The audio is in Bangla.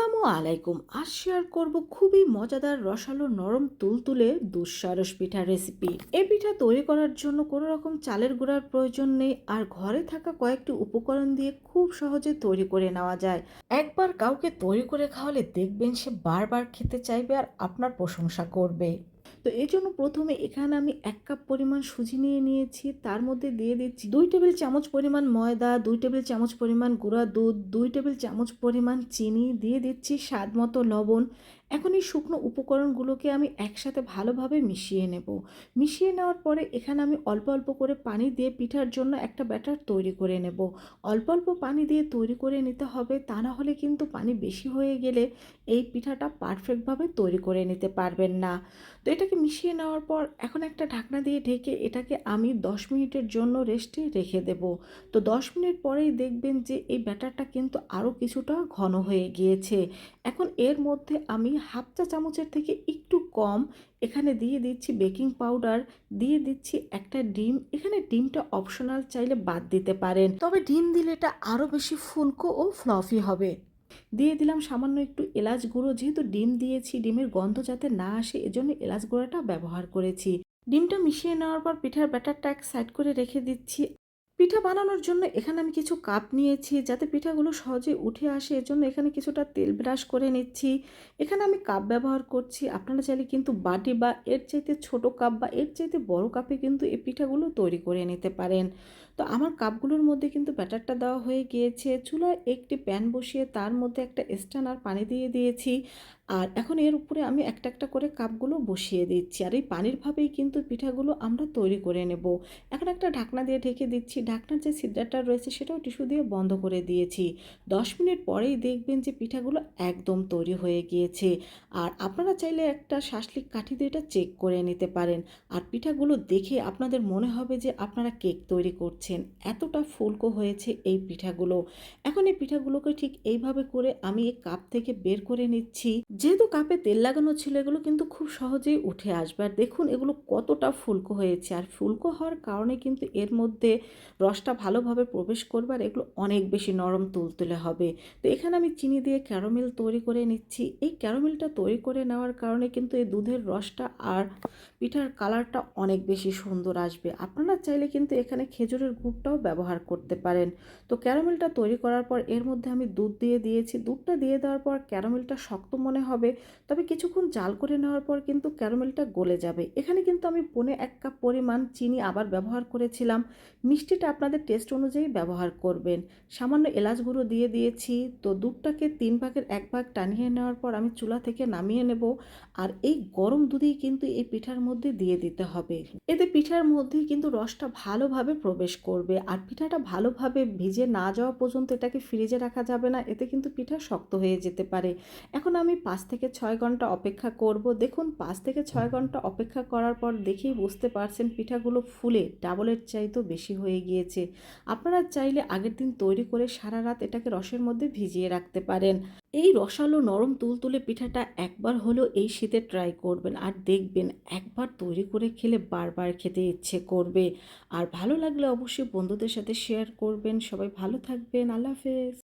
আসসালামু আলাইকুম। আজ শেয়ার করব খুবই মজাদার রসালো নরম তুলতুলে দুঃসারস পিঠা রেসিপি এই পিঠা তৈরি করার জন্য কোনো রকম চালের গুঁড়ার প্রয়োজন নেই আর ঘরে থাকা কয়েকটি উপকরণ দিয়ে খুব সহজে তৈরি করে নেওয়া যায়। একবার কাউকে তৈরি করে খাওয়ালে দেখবেন সে বারবার খেতে চাইবে আর আপনার প্রশংসা করবে। তো এর জন্য প্রথমে এখানে আমি এক কাপ পরিমাণ সুজি নিয়ে নিয়েছি। তার মধ্যে দিয়ে দিচ্ছি দুই টেবিল চামচ পরিমাণ ময়দা, দুই টেবিল চামচ পরিমাণ গুঁড়া দুধ, দুই টেবিল চামচ পরিমাণ চিনি, দিয়ে দিচ্ছি স্বাদ মতো লবণ। এখন এই শুকনো উপকরণগুলোকে আমি একসাথে ভালোভাবে মিশিয়ে নেব। মিশিয়ে নেওয়ার পরে এখানে আমি অল্প অল্প করে পানি দিয়ে পিঠার জন্য একটা ব্যাটার তৈরি করে নেব। অল্প অল্প পানি দিয়ে তৈরি করে নিতে হবে, তা না হলে কিন্তু পানি বেশি হয়ে গেলে এই পিঠাটা পারফেক্টভাবে তৈরি করে নিতে পারবেন না। তো এটাকে মিশিয়ে নেওয়ার পর এখন একটা ঢাকনা দিয়ে ঢেকে এটাকে আমি দশ মিনিটের জন্য রেস্টে রেখে দেব। তো দশ মিনিট পরেই দেখবেন যে এই ব্যাটারটা কিন্তু আরও কিছুটা ঘন হয়ে গিয়েছে। এখন এর মধ্যে আমি হাফ চা চামচের থেকে একটু কম। এখানে দিয়ে দিচ্ছি বেকিং পাউডার, দিয়ে দিচ্ছি একটা ডিম। এখানে ডিমটা অপশনাল চাইলে বাদ দিতে পারেন। তবে ডিম দিলে এটা আরও বেশি ফুলকো ও ফ্লফি হবে। দিয়ে দিলাম সামান্য একটু এলাচ গুঁড়ো। যেহেতু ডিম দিয়েছি, ডিমের গন্ধ যাতে না আসে, এজন্য এলাচ গুঁড়োটা ব্যবহার করেছি। ডিমটা মিশিয়ে নেওয়ার পর পিঠার ব্যাটারটা এক সাইড করে রেখে দিচ্ছি। পিঠা বানানোর জন্য এখানে আমি কিছু কাপ নিয়েছি, যাতে পিঠাগুলো সহজে উঠে আসে। এর জন্য এখানে কিছুটা তেল ব্রাশ করে নিচ্ছি। এখানে আমি কাপ ব্যবহার করছি। আপনারা চাইলে কিন্তু বাটি বা এর চাইতে ছোট কাপ বা এর চাইতে বড় কাপে কিন্তু এই পিঠাগুলো তৈরি করে নিতে পারেন। তো আমার কাপগুলোর মধ্যে কিন্তু ব্যাটারটা দেওয়া হয়ে গিয়েছে। চুলায় একটি প্যান বসিয়ে তার মধ্যে একটা স্ট্যান্ড আর পানি দিয়ে দিয়েছি। আর এখন এর উপরে আমি একটা একটা করে কাপগুলো বসিয়ে দিচ্ছি। আর এই পানির ভাবেই কিন্তু পিঠাগুলো আমরা তৈরি করে নেব। এখন একটা ঢাকনা দিয়ে ঢেকে দিচ্ছি। ঢাকনার যে সিদ্ধারটা রয়েছে সেটাও টিস্যু দিয়ে বন্ধ করে দিয়েছি। দশ মিনিট পরেই দেখবেন যে পিঠাগুলো একদম তৈরি হয়ে গিয়েছে। আর আপনারা চাইলে একটা শাসলিক কাঠি দিয়ে এটা চেক করে নিতে পারেন। আর পিঠাগুলো দেখে আপনাদের মনে হবে যে আপনারা কেক তৈরি করছেন। এতটা ফুলকো হয়েছে এই পিঠাগুলো। এখন এই পিঠাগুলোকে ঠিক এইভাবে করে আমি এই কাপ থেকে বের করে নিচ্ছি। যেহেতু কাপে তেল লাগানো ছিল, এগুলো কিন্তু খুব সহজেই উঠে আসবে। আর দেখুন, এগুলো কতটা ফুলকো হয়েছে। আর ফুলকো হওয়ার কারণে কিন্তু এর মধ্যে রসটা ভালোভাবে প্রবেশ করবে আর এগুলো অনেক বেশি নরম তুলতুলে হবে। তো এখানে আমি চিনি দিয়ে ক্যারামেল তৈরি করে নিচ্ছি। এই ক্যারামেলটা তৈরি করে নেওয়ার কারণে কিন্তু এই দুধের রসটা আর পিঠার কালারটা অনেক বেশি সুন্দর আসবে। আপনারা চাইলে কিন্তু এখানে খেজুরের গুড়টাও ব্যবহার করতে পারেন। তো ক্যারামেলটা তৈরি করার পর এর মধ্যে আমি দুধ দিয়ে দিয়েছি। দুধটা দিয়ে দেওয়ার পর ক্যারামেলটা শক্ত মনে হবে। তবে কিছুক্ষণ জাল করে নেওয়ার পর কিন্তু ক্যারামেলটা গলে যাবে। এখানে কিন্তু আমি পনে এক কাপ পরিমাণ চিনি আবার ব্যবহার করেছিলাম। মিষ্টিটা আপনাদের টেস্ট অনুযায়ী ব্যবহার করবেন। সামান্য এলাচ গুঁড়ো দিয়ে দিয়েছি। তো দুধটাকে তিন ভাগের এক ভাগ টানিয়ে নেওয়ার পর আমি চুলা থেকে নামিয়ে নেব। আর এই গরম দুধেই কিন্তু এই পিঠার মধ্যে দিয়ে দিতে হবে। এতে পিঠার মধ্যে কিন্তু রসটা ভালোভাবে প্রবেশ করবে। আর পিঠাটা ভালোভাবে ভিজে না যাওয়া পর্যন্ত এটাকে ফ্রিজে রাখা যাবে না। এতে কিন্তু পিঠা শক্ত হয়ে যেতে পারে। এখন আমি পাঁচ থেকে ছয় ঘণ্টা অপেক্ষা করব। দেখুন, পাঁচ থেকে ছয় ঘণ্টা অপেক্ষা করার পর দেখেই বুঝতে পারছেন পিঠাগুলো ফুলে ডাবলের চাইতেও বেশি হয়ে গিয়েছে আপনারা চাইলে আগের দিন তৈরি করে সারা রাত এটাকে রসের মধ্যে ভিজিয়ে রাখতে পারেন। এই রসালো নরম তুলতুলে পিঠাটা একবার হলেও এই শীতে ট্রাই করবেন আর দেখবেন একবার তৈরি করে খেলে বারবার খেতে ইচ্ছে করবে। আর ভালো লাগলে অবশ্যই বন্ধুদের সাথে শেয়ার করবেন। সবাই ভালো থাকবেন। আল্লাহ হাফেজ।